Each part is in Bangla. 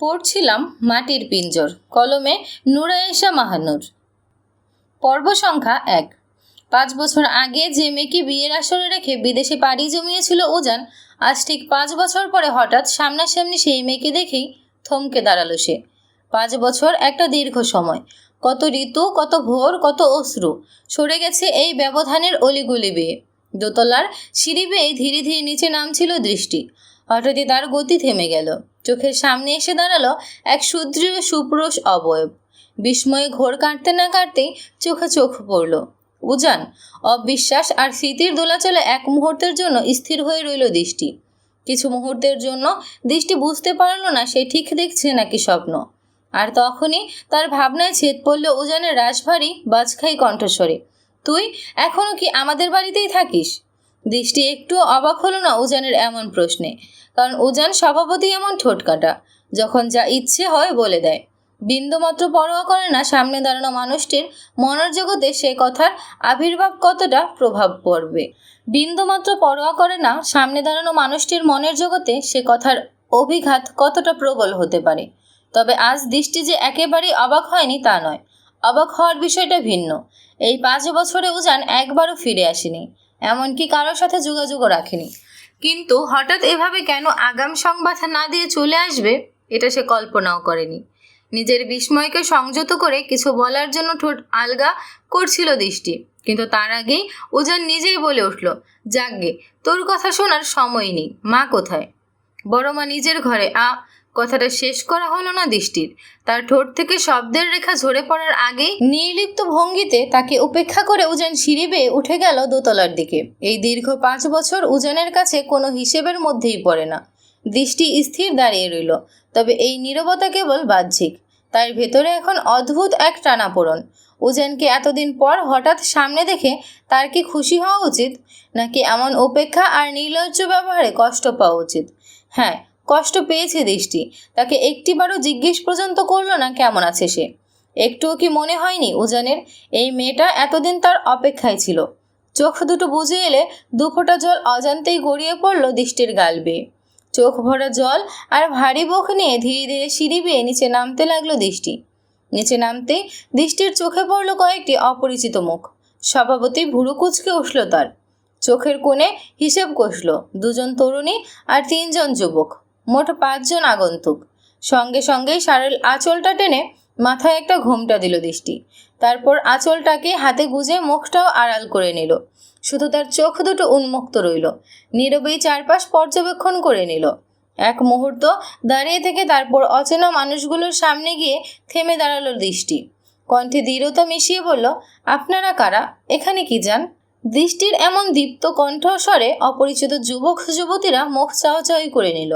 পড়ছিলাম মাটির পিঞ্জর, কলমে নুরায়েশা মাহানুর। পর্ব সংখ্যা এক। পাঁচ বছর আগে যে মেয়েকে বিয়ের আসরে রেখে বিদেশে পাড়ি জমিয়েছিল উজান আজ ঠিক পাঁচ বছর পরে হঠাৎ সামনাসামনি সেই মেয়েকে দেখেই থমকে দাঁড়াল সে। পাঁচ বছর একটা দীর্ঘ সময়। কত ঋতু, কত ভোর, কত অশ্রু, সরে গেছে এই ব্যবধানের অলিগুলি বেয়ে। দোতলার সিঁড়ি বেয়ে ধীরে ধীরে নিচে নামছিল দৃষ্টি। হঠাৎই তার গতি থেমে গেল। চোখের সামনে এসে দাঁড়াল এক সুদৃঢ় সুপুরুষ অবয়ব। বিস্ময়ে ঘোর কাটতে না কাটতেই চোখে চোখ পড়ল। উজান, অবিশ্বাস আর স্মৃতির দোলাচলে এক মুহূর্তের জন্য স্থির হয়ে রইল দৃষ্টি। কিছু মুহূর্তের জন্য দৃষ্টি বুঝতে পারল না সে ঠিক দেখছে নাকি স্বপ্ন। আর তখনই তার ভাবনায় ছেদ পড়ল উজানের রাজভারী বাজখাই কণ্ঠস্বরে। তুই এখনও কি আমাদের বাড়িতেই থাকিস? দৃষ্টি একটু অবাক হলো না উজানের এমন প্রশ্নে। কারণ উজান স্বভাবতই এমন ঠোঁটকাটা যখন যা ইচ্ছে হয় বলে দেয়। বিন্দুমাত্র পরোয়া করে না সামনে দাঁড়ানো মানুষটির মনের জগতে সে কথার আবির্ভাব কতটা প্রভাব পড়বে। বিন্দুমাত্র পরোয়া করে না সামনে দাঁড়ানো মানুষটির মনের জগতে সে কথার অভিঘাত কতটা প্রবল হতে পারে। তবে আজ দৃষ্টি যে একেবারেই অবাক হয়নি তা নয়। অবাক হওয়ার বিষয়টা ভিন্ন। এই পাঁচ বছরে উজান একবারও ফিরে আসেনি। এমনকি কারোর সাথে যোগাযোগও রাখেনি। কিন্তু হঠাৎ এভাবে কেন আগাম সংবাদ না দিয়ে চলে আসবে, এটা সে কল্পনাও করেনি। নিজের বিস্ময়কে সংযত করে কিছু বলার জন্য ঠোঁট আলগা করছিল দৃষ্টি। কিন্তু তার আগেই উজান নিজেই বলে উঠল যাকগে তোর কথা শোনার সময় নেই, মা কোথায়? বড় মা নিজের ঘরে আ কথাটা শেষ করা হলো না দৃষ্টির। তার ঠোঁট থেকে শব্দের রেখা ঝরে পড়ার আগেই নির্লিপ্ত ভঙ্গিতে তাকে উপেক্ষা করে উজান সিঁড়ি বেয়ে উঠে গেল দোতলার দিকে। এই দীর্ঘ পাঁচ বছর উজানের কাছে কোনো হিসেবের মধ্যেই পড়ে না। দৃষ্টি স্থির দাঁড়িয়ে রইল, তবে এই নীরবতা কেবল বাহ্যিক। তার ভেতরে এখন অদ্ভুত এক টানাপোড়ন। উজানকে এতদিন পর হঠাৎ সামনে দেখে তার কি খুশি হওয়া উচিত, নাকি এমন উপেক্ষা আর নির্লজ্জ ব্যবহারে কষ্ট পাওয়া উচিত? হ্যাঁ কষ্ট পেয়েছে দৃষ্টি তাকে একটিবারও জিজ্ঞেস পর্যন্ত করল না কেমন আছে সে। একটুও কি মনে হয়নি উজানের? এই মেয়েটা এতদিন তার অপেক্ষায় ছিল। চোখ দুটো বুঝে এলে দুফোঁটা জল অজান্তেই গড়িয়ে পড়ল দৃষ্টির গাল বেয়ে চোখ ভরা জল আর ভারী বুক নিয়ে ধীরে ধীরে সিঁড়ি বেয়ে নিচে নামতে লাগল দৃষ্টি। নিচে নামতে দৃষ্টির চোখে পড়ল কয়েকটি অপরিচিত মুখ। স্বভাবতই ভুরু কুচকে উঠল তার। চোখের কোণে হিসেব কষল দুজন তরুণী আর তিনজন যুবক। মোট পাঁচজন আগন্তুক। সঙ্গে সঙ্গেই সারেল আঁচলটা টেনে মাথায় একটা ঘোমটা দিল দৃষ্টি। তারপর আঁচলটাকে হাতে গুজে মুখটাও আড়াল করে নিল। শুধু তার চোখ দুটো উন্মুক্ত রইল। নীরবেই চারপাশ পর্যবেক্ষণ করে নিল। এক মুহূর্ত দাঁড়িয়ে থেকে তারপর অচেনা মানুষগুলোর সামনে গিয়ে থেমে দাঁড়াল দৃষ্টি। কণ্ঠে দৃঢ়তা মিশিয়ে বলল, আপনারা কারা? এখানে কি যান? দৃষ্টির এমন দীপ্ত কণ্ঠস্বরে অপরিচিত যুবক যুবতীরা মুখ চাওয়াচাওয়ি করে নিল।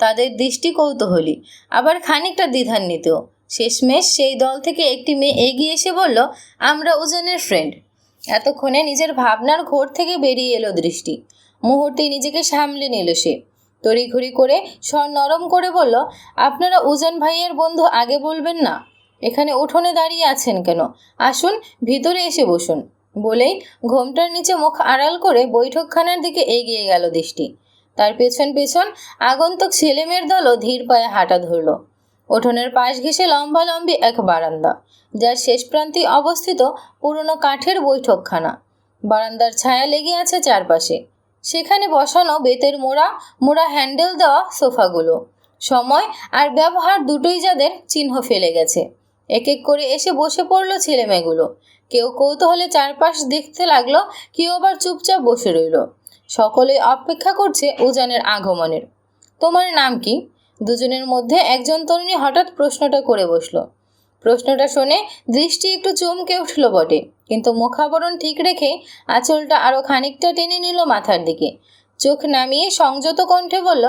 তাদের দৃষ্টি কৌতূহলী। আবার খানিকটা দ্বিধান্বিতও শেষমেশ সেই দল থেকে একটি মেয়ে এগিয়ে এসে বলল, আমরা উজানের ফ্রেন্ড এতক্ষণে নিজের ভাবনার ঘোর থেকে বেরিয়ে এলো দৃষ্টি। মুহূর্তে নিজেকে সামলে নিল সে। তড়িঘড়ি করে স্বর নরম করে বলল, আপনারা উজান ভাইয়ের বন্ধু আগে বলবেন না? এখানে উঠোনে দাঁড়িয়ে আছেন কেন? আসুন, ভিতরে এসে বসুন। বলেই ঘোমটার নিচে মুখ আড়াল করে বৈঠকখানার দিকে এগিয়ে গেল দৃষ্টি। তার পেছন পেছন আগন্তুক ছেলেমেয়ের দলও ধীর পায়ে হাঁটা ধরল। উঠোনের পাশ ঘেঁষে লম্বালম্বি এক বারান্দা, যার শেষ প্রান্তে অবস্থিত পুরনো কাঠের বৈঠকখানা। বারান্দার ছায়া লেগে আছে চারপাশে। সেখানে বসানো বেতের মোড়া মোড়া হ্যান্ডেল দেওয়া সোফাগুলো। সময় আর ব্যবহার দুটোই যাদের চিহ্ন ফেলে গেছে। এক এক করে এসে বসে পড়ল ছেলেমেয়েগুলো। কেউ কৌতূহলে চারপাশ দেখতে লাগল, কেউ আবার চুপচাপ বসে রইল। সকলে অপেক্ষা করছে উজানের আগমনের। তোমার নাম কি? দুজনের মধ্যে একজন তরুণী হঠাৎ প্রশ্নটা করে বসল। প্রশ্নটা শুনে দৃষ্টি একটু চমকে উঠল বটে, কিন্তু মুখাবরণ ঠিক রেখে আঁচলটা আরও খানিকটা টেনে নিল মাথার দিকে। চোখ নামিয়ে সংযত কণ্ঠে বলল,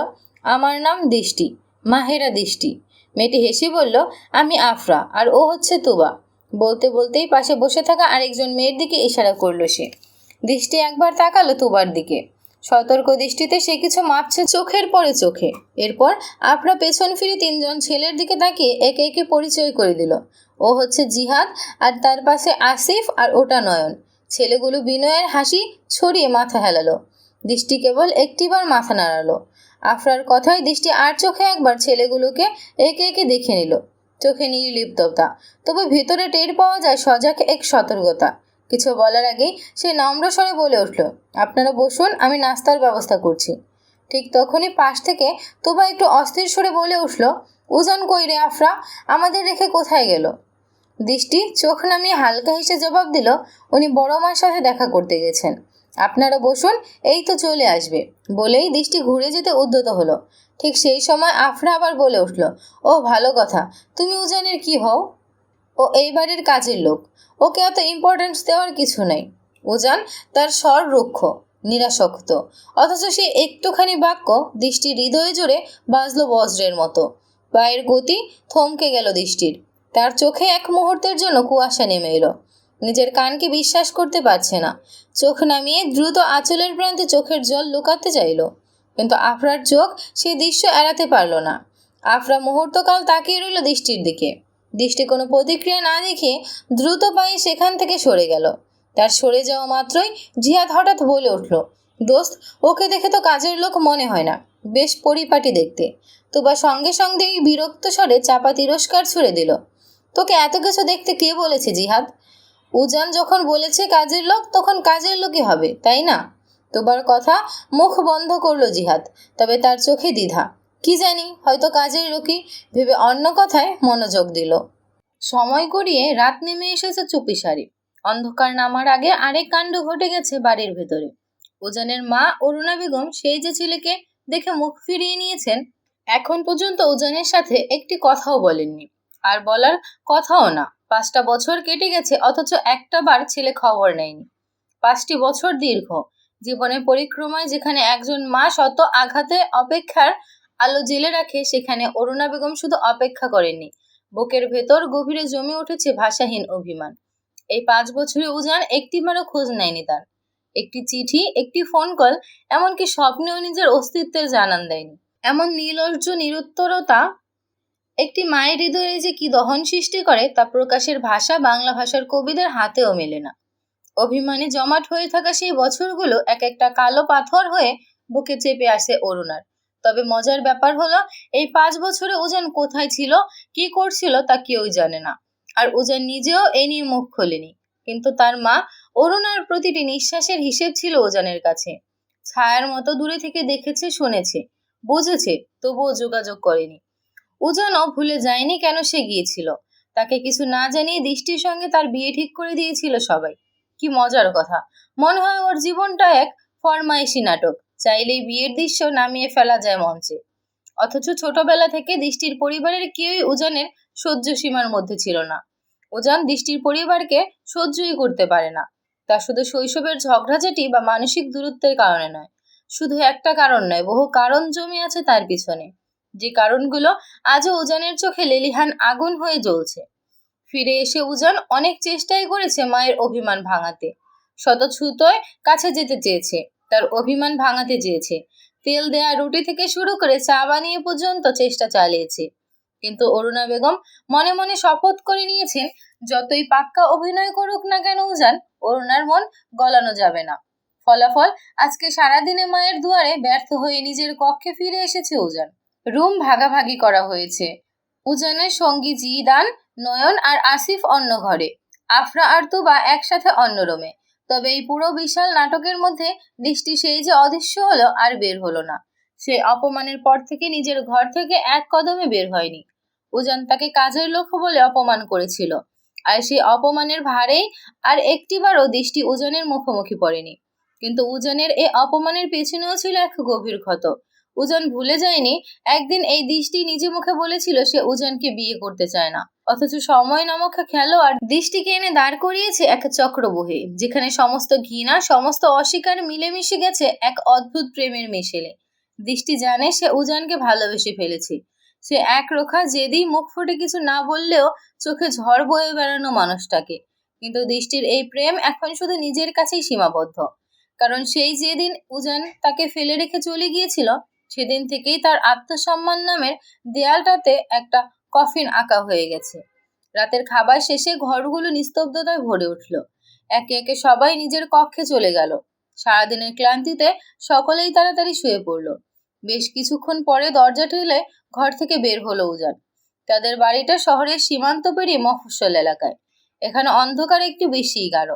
আমার নাম দৃষ্টি, মাহেরা দৃষ্টি। মেয়েটি হেসে বলল, আমি আফরা, আর ও হচ্ছে তুবা। বলতে বলতেই পাশে বসে থাকা আরেকজন মেয়ের দিকে ইশারা করল সে। দৃষ্টি একবার তাকালো তুবার দিকে। সতর্ক দৃষ্টিতে সে কিছু মাপছে চোখের পরে চোখে। এরপর আফরা পেছন ফিরে তিনজন ছেলের দিকে তাকিয়ে একে একে পরিচয় করে দিল। ও হচ্ছে জিহাদ, আর তার পাশে আসিফ আর ওটা নয়ন। ছেলেগুলো বিনয়ের হাসি ছড়িয়ে মাথা হেলালো। দৃষ্টি কেবল একটিবার মাথা নাড়ালো। আফরার কথায় দৃষ্টি আর চোখে একবার ছেলেগুলোকে একে একে দেখে নিল। চোখে নির্লিপ্ততা, তবে ভেতরে টের পাওয়া যায় সজাগ এক সতর্কতা। কিছু বলার আগেই সে নম্র স্বরে বলে উঠল, আপনারা বসুন, আমি নাস্তার ব্যবস্থা করছি। ঠিক তখনই পাশ থেকে তোবা একটু অস্থির স্বরে বলে উঠল, উজান কই রে আফরা? আমাদের রেখে কোথায় গেল? দৃষ্টি চোখ নামিয়ে হালকা হেসে জবাব দিল, উনি বড় মার সাথে দেখা করতে গেছেন। আপনারা বসুন, এই তো চলে আসবে। বলেই দৃষ্টি ঘুরে যেতে উদ্যত হলো। ঠিক সেই সময় আফরা আবার বলে উঠল ও ভালো কথা। তুমি উজানের কি হও? ও এই বাড়ির কাজের লোক। ওকে এত ইম্পর্টেন্স দেওয়ার কিছু নেই। উজান তার স্বর রুক্ষ, নিরাসক্ত। অথচ সে একটুখানি বাক্য দৃষ্টি হৃদয়ে জুড়ে বাজলো বজ্রের মতো। পায়ের গতি থমকে গেল দৃষ্টির। তার চোখে এক মুহূর্তের জন্য কুয়াশা নেমে এলো। নিজের কানকে বিশ্বাস করতে পারছে না। চোখ নামিয়ে দ্রুত আঁচলের প্রান্তে চোখের জল লুকাতে চাইল। কিন্তু আফরার চোখ সে দৃশ্য এড়াতে পারল না। আফরা মুহূর্তকাল তাকিয়ে রইল দৃষ্টির দিকে। দৃষ্টি কোনো প্রতিক্রিয়া না দেখে দ্রুত পায়ে সেখান থেকে সরে গেল। তার সরে যাওয়া মাত্রই জিহাদ হঠাৎ বলে উঠল, দোস্ত, ওকে দেখে তো কাজের লোক মনে হয় না। বেশ পরিপাটি দেখতে। তোবা সঙ্গে সঙ্গেই বিরক্ত স্বরে চাপা তিরস্কার ছুড়ে দিল। তোকে এত কিছু দেখতে কে বলেছে জিহাদ? উজান যখন বলেছে কাজের লোক, তখন কাজের লোকই হবে, তাই না? তোবার কথা মুখ বন্ধ করল জিহাদ, তবে তার চোখে দ্বিধা। কি জানি, হয়তো কাজের লোকই ভেবে অন্য কথায় মনোযোগ দিল। সময় গড়িয়ে রাত নেমে এসেছে চুপি সারি অন্ধকার নামার আগে আরেক কাণ্ড ঘটে গেছে বাড়ির ভেতরে। উজানের মা অরুণা বেগম, সেই যে ছেলেকে দেখে মুখ ফিরিয়ে নিয়েছেন, এখন পর্যন্ত উজানের সাথে একটি কথাও বলেননি। আর বলার কথাও না। পাঁচটা বছর কেটে গেছে, অথচ একটা বার ছেলে খবর নেয়নি। পাঁচটি বছর দীর্ঘ। জীবনের পরিক্রমায় যেখানে একজন মা শত আঘাতে অপেক্ষার আলো জেলে রাখে, সেখানে অরুণা বেগম শুধু অপেক্ষা করেননি। বুকের ভেতর গভীরে জমে উঠেছে ভাষাহীন অভিমান। এই পাঁচ বছরে উজান একটিবারও খোঁজ নেয়নি তার। একটি চিঠি, একটি ফোন কল এমনকি স্বপ্নেও নিজের অস্তিত্বের জানান দেয়নি। এমন নির্লজ্জ নিরুত্তরতা একটি মায়ের হৃদয়ে যে কি দহন সৃষ্টি করে, তা প্রকাশের ভাষা বাংলা ভাষার কবিদের হাতেও মেলে না। অভিমানে জমাট হয়ে থাকা সেই বছরগুলো এক একটা কালো পাথর হয়ে বুকে চেপে আসে অরুণার। তবে মজার ব্যাপার হলো, এই পাঁচ বছরে উজান কোথায় ছিল, কি করছিল তা কেউই জানে না। আর উজান নিজেও এ নিয়ে মুখ খোলেনি। কিন্তু তার মা অরুণার প্রতিটি নিঃশ্বাসের হিসেব ছিল উজানের কাছে। ছায়ার মতো দূরে থেকে দেখেছে, শুনেছে, বুঝেছে, তবুও যোগাযোগ করেনি। উজানও ভুলে যায়নি কেন সে গিয়েছিল। তাকে কিছু না জানিয়ে দৃষ্টির সঙ্গে তার বিয়ে ঠিক করে দিয়েছিল সবাই। কি মজার কথা। মনে হয় ওর জীবনটা এক ফরমাইশি নাটক। চাইলেই বিয়ের দৃশ্য নামিয়ে ফেলা যায় মঞ্চে। অথচ ছোটবেলা থেকে দৃষ্টির পরিবারের কেউই উজানের সহ্য সীমার মধ্যে ছিল না। উজান দৃষ্টির পরিবারকে সহ্যই করতে পারে না। তা শুধু শৈশবের ঝগড়াঝাটি বা মানসিক দূরত্বের কারণে নয়, শুধু একটা কারণ নয়, বহু কারণ জমে আছে তার পিছনে। যে কারণগুলো আজও উজানের চোখে লেলিহান আগুন হয়ে জ্বলছে। ফিরে এসে উজান অনেক চেষ্টাই করেছে মায়ের অভিমান ভাঙাতে। শত ছুতোয় কাছে যেতে চেয়েছে। তার অভিমান ভাঙাতে চেয়েছে। তেল দেয়া রুটি থেকে শুরু করে চা বানিয়ে পর্যন্ত চেষ্টা চালিয়েছে। কিন্তু অরুণা বেগম মনে মনে শপথ করে নিয়েছেন, যতই পাক্কা অভিনয় করুক না কেন উজান অরুণার মন গলানো যাবে না। ফলাফল, আজকে সারাদিনে মায়ের দুয়ারে ব্যর্থ হয়ে নিজের কক্ষে ফিরে এসেছে উজান। রুম ভাগাভাগি করা হয়েছে। উজানের সঙ্গী জিদান, নয়ন আর আসিফ অন্য ঘরে। আফরা আর তুবা একসাথে অন্য রুমে। তবে এই পুরো বিশাল নাটকের মধ্যে দৃষ্টি সেই যে অদৃশ্য হলো আর বের হলো না। সে অপমানের পর থেকে নিজের ঘর থেকে এক কদমে বের হয়নি। উজান তাকে কাজের লোক বলে অপমান করেছিল। আর সেই অপমানের ভারেই আর একটিবারও দৃষ্টি উজানের মুখোমুখি পড়েনি। কিন্তু উজানের এই অপমানের পেছনেও ছিল এক গভীর ক্ষত। উজান ভুলে যায়নি। একদিন এই দৃষ্টি নিজে মুখে বলেছিল, সে উজানকে বিয়ে করতে চায় না। অথচ সময় নামক খেলোয়াড় দৃষ্টিকে এনে দাঁড় করিয়েছে এক চক্রবহে, যেখানে সমস্ত ঘৃণা, সমস্ত অস্বীকার মিলেমিশে গেছে এক অদ্ভুত প্রেমের মিশেলে। দৃষ্টি জানে সে উজানকে ভালোবেসে ফেলেছে। সে এক রোখা যেদি মুখ ফুটে কিছু না বললেও চোখে ঝড় বয়ে বেড়ানো মানুষটাকে। কিন্তু দৃষ্টির এই প্রেম এখন শুধু নিজের কাছেই সীমাবদ্ধ। কারণ সেই যেদিন উজান তাকে ফেলে রেখে চলে গিয়েছিল সেদিন থেকেই তার আত্মসম্মান নামের দেয়ালটাতে একটা কফিন আঁকা হয়ে গেছে। রাতের খাবার শেষে ঘরগুলো নিস্তব্ধতায় ভরে উঠল। একে একে সবাই নিজের কক্ষে চলে গেল। সারাদিনের ক্লান্তিতে সকলেই তাড়াতাড়ি শুয়ে পড়ল। বেশ কিছুক্ষণ পরে দরজা ঠেলে ঘর থেকে বের হলো উজান। তাদের বাড়িটা শহরের সীমান্ত পেরিয়ে মফস্বল এলাকায়। এখানে অন্ধকার একটু বেশিই গাঢ়।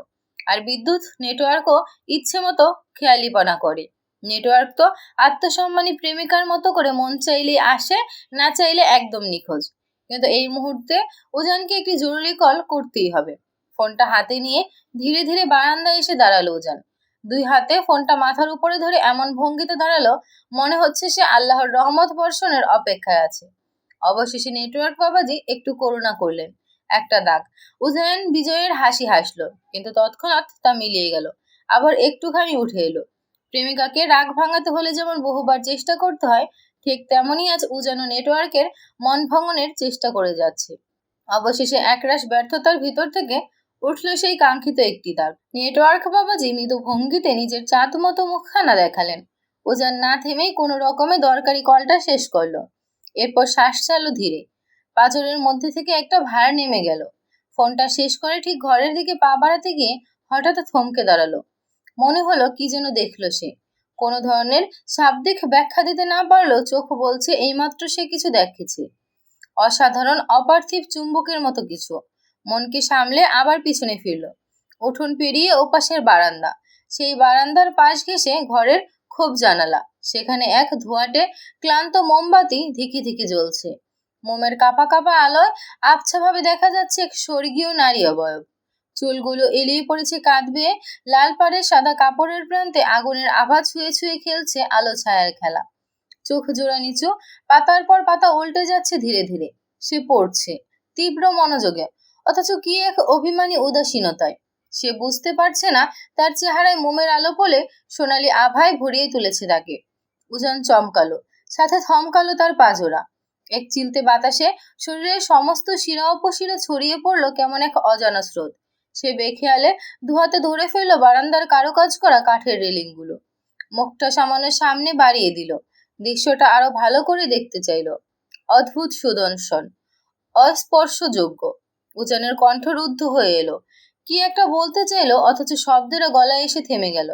আর বিদ্যুৎ নেটওয়ার্কও ইচ্ছে মতো খেয়ালিপনা করে। নেটওয়ার্ক তো আত্মসম্মানী প্রেমিকার মতো করে মন চাইলে আসে, না চাইলে একদম নিখোঁজ। কিন্তু এই মুহূর্তে উজানকে একটি জরুরি কল করতেই হবে। ফোনটা হাতে নিয়ে ধীরে ধীরে বারান্দায় এসে দাঁড়াল উজান দুই হাতে ফোনটা মাথার উপরে ধরে এমন ভঙ্গিতে দাঁড়াল, মনে হচ্ছে সে আল্লাহর রহমত বর্ষণের অপেক্ষায় আছে। অবশেষে নেটওয়ার্ক বাবাজি একটু করুণা করলেন। একটা দাগ। উজায়ন বিজয়ের হাসি হাসলো, কিন্তু তৎক্ষণাৎ তা মিলিয়ে গেল। আবার একটুখানি উঠে এলো। প্রেমিকাকে রাগ ভাঙাতে হলে যেমন বহুবার চেষ্টা করতে হয়, ঠিক তেমনই আজ উজানো নেটওয়ার্কের মন ভঙ্গনের চেষ্টা করে যাচ্ছে। অবশেষে একরাশ ব্যর্থতার ভিতর থেকে উঠল সেই কাঙ্ক্ষিত একটি দাগ নেটওয়ার্ক বাবাজি মৃদু ভঙ্গিতে নিজের চাঁদ মতো মুখখানা দেখালেন। উজান না থেমেই কোনো রকমে দরকারি কলটা শেষ করল। এরপর শ্বাস চালো ধীরে। পাঁচরের মধ্যে থেকে একটা ভার নেমে গেল। ফোনটা শেষ করে ঠিক ঘরের দিকে পা বাড়াতে গিয়ে হঠাৎ থমকে দাঁড়াল। মনে হলো কি যেন দেখল সে। কোনো ধরনের শাব্দিক ব্যাখ্যা দিতে না পারলেও চোখ বলছে, এইমাত্র সে কিছু দেখেছে। অসাধারণ, অপার্থিব চুম্বকের মতো কিছু। মনকে সামলে আবার পিছনে ফিরল। উঠোন পেরিয়ে ওপাশের বারান্দা। সেই বারান্দার পাশ ঘেঁষে ঘরের খুব জানালা। সেখানে এক ধোঁয়াটে ক্লান্ত মোমবাতি ধিকি ধিকি জ্বলছে। মোমের কাপা কাপা আলোয় আবছাভাবে দেখা যাচ্ছে এক স্বর্গীয় নারী অবয়ব। চুলগুলো এলিয়ে পড়েছে কাঁধ বেয়ে লাল পাড়ের সাদা কাপড়ের প্রান্তে আগুনের আভা ছুঁয়ে ছুঁয়ে খেলছে আলো ছায়ার খেলা। চোখ জোড়া নিচু, পাতার পর পাতা উল্টে যাচ্ছে ধীরে ধীরে। সে পড়ছে, তীব্র মনোযোগে। অথচ কি এক অভিমানী উদাসীনতায়। সে বুঝতে পারছে না তার চেহারায় মোমের আলো পলে সোনালি আভায় ভরিয়ে তুলেছে তাকে। উজান চমকালো, সাথে থমকালো তার পাজোড়া এক চিলতে বাতাসে শরীরের সমস্ত শিরা উপশিরা ছড়িয়ে পড়ল কেমন এক অজানা স্রোত। সে বেখেয়ালে দুহাতে ধরে ফেলল বারান্দার কারুকাজ করা কাঠের রেলিংগুলো। মুখটা সামান্য সামনে বাড়িয়ে দিল। দৃশ্যটা আরও ভালো করে দেখতে চাইলো। অদ্ভুত সুদর্শন, অস্পর্শযোগ্য। উজানের কণ্ঠ রুদ্ধ হয়ে এলো। কি একটা বলতে চাইলো, অথচ শব্দেরও গলায় এসে থেমে গেল।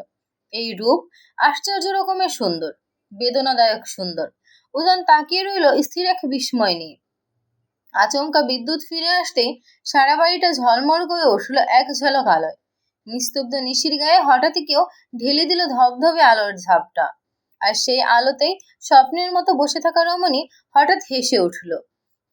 এই রূপ আশ্চর্য রকমের সুন্দর, বেদনাদায়ক সুন্দর। উজান তাকিয়ে রইল স্থির এক বিস্ময় নিয়ে। আচমকা বিদ্যুৎ ফিরে আসতেই সারা বাড়িটা ঝলমল করে উঠল এক ঝলক আলোয়। নিস্তব্ধ নিশির গায়ে হঠাৎই কেউ ঢেলে দিল ধবধবে আলোর ঝাপটা। আর সেই আলোতেই স্বপ্নের মতো বসে থাকা রমণী হঠাৎ হেসে উঠল।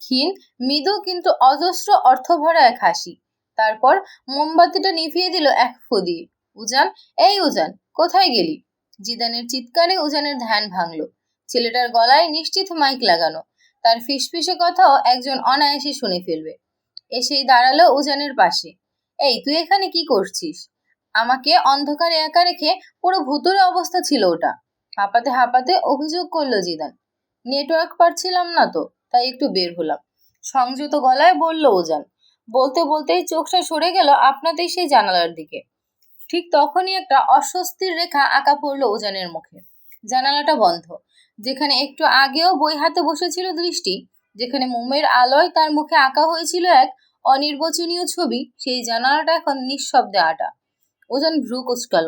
ক্ষীণ, মৃদু কিন্তু অজস্র অর্থভরা এক হাসি। তারপর মোমবাতিটা নিভিয়ে দিল এক ফু দিয়ে উজান, এই উজান, কোথায় গেলি? জিদানের চিৎকারে উজানের ধ্যান ভাঙলো। ছেলেটার গলায় নিশ্চিত মাইক লাগানো। তার ফিসফিসে কথাও একজন অনায়াসে শুনে ফেলবে। এসেই দাঁড়াল উজানের পাশে। এই, তুই এখানে কি করছিস? আমাকে অন্ধকারে একা রেখে পুরো ভুতুরে অবস্থা ছিল ওটা। হাঁপাতে হাঁপাতে অভিযোগ করল জিদান। নেটওয়ার্ক পাচ্ছিলাম না তো, তাই একটু বের হলাম। সংযত গলায় বলল উজান। বলতে বলতেই চোখটা সরে গেল আপনাতেই সেই জানালার দিকে। ঠিক তখনই একটা অস্বস্তির রেখা আঁকা পড়ল উজানের মুখে। জানালাটা বন্ধ। যেখানে একটু আগেও বই হাতে বসেছিল দৃষ্টি, যেখানে মোমের আলোয় তার মুখে আঁকা হয়েছিল এক অনির্বচনীয় ছবি, সেই জানালাটা এখন নিঃশব্দে আটা। ওজন ভ্রু কুচকাল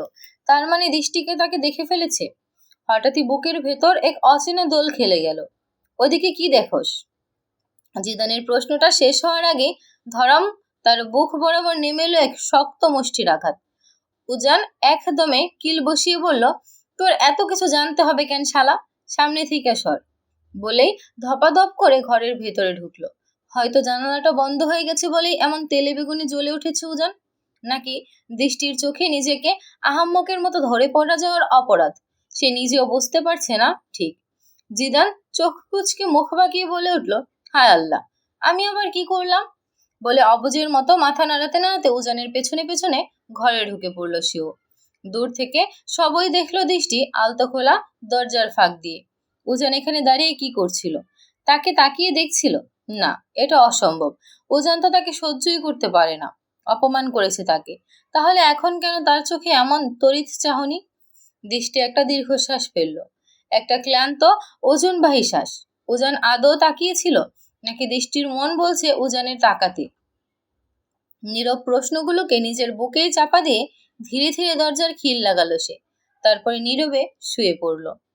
তার মানে দৃষ্টিকে তাকে দেখে ফেলেছে। হঠাৎই বুকের ভেতর এক অচেনা দোল খেলে গেল। ওদিকে কি দেখোস? জিদানের প্রশ্নটা শেষ হওয়ার আগে ধরম তার বুক বরাবর নেমে এলো এক শক্ত মুষ্টির আঘাত। উজান একদমে কিল বসিয়ে বলল, তোর এত কিছু জানতে হবে কেন শালা? সামনে থেকে সর। বলেই ধপাধপ করে ঘরের ভেতরে ঢুকলো। হয়তো জানালাটা বন্ধ হয়ে গেছে বলেই এমন তেলে বেগুনে জ্বলে উঠেছে উজান? নাকি দৃষ্টির চোখে নিজেকে আহাম্মকের মতো ধরে পড়া যাওয়ার অপরাধ? সে নিজেও বুঝতে পারছে না, ঠিক। জিদান চোখ কুচকে মুখ বাঁকিয়ে বলে উঠল, হায় আল্লাহ, আমি আবার কি করলাম? বলে অবুজের মতো মাথা নাড়াতে নাড়াতে উজানের পেছনে পেছনে ঘরে ঢুকে পড়ল সেও। দূর থেকে সবই দেখল দৃষ্টি আলতো খোলা দরজার ফাঁক দিয়ে। উজান এখানে দাঁড়িয়ে কি করছিল? তাকে তাকিয়ে দেখছিল, না, এটা অসম্ভব। উজান তো তাকে সহ্যই করতে পারে না, অপমান করেছে তাকে। তাহলে এখন কেন তার চোখে এমন তড়িৎ চাহনি? দৃষ্টি একটা দীর্ঘশ্বাস ফেলল। একটা ক্লান্ত, ওজনবাহী শ্বাস। উজান আদৌ তাকিয়েছিল, নাকি দৃষ্টির মন বলছে উজানের তাকাতে? নীরব প্রশ্নগুলোকে নিজের বুকেই চাপা দিয়ে ধীরে ধীরে দরজার খিল লাগালো সে। তারপরে নীরবে শুয়ে পড়ল।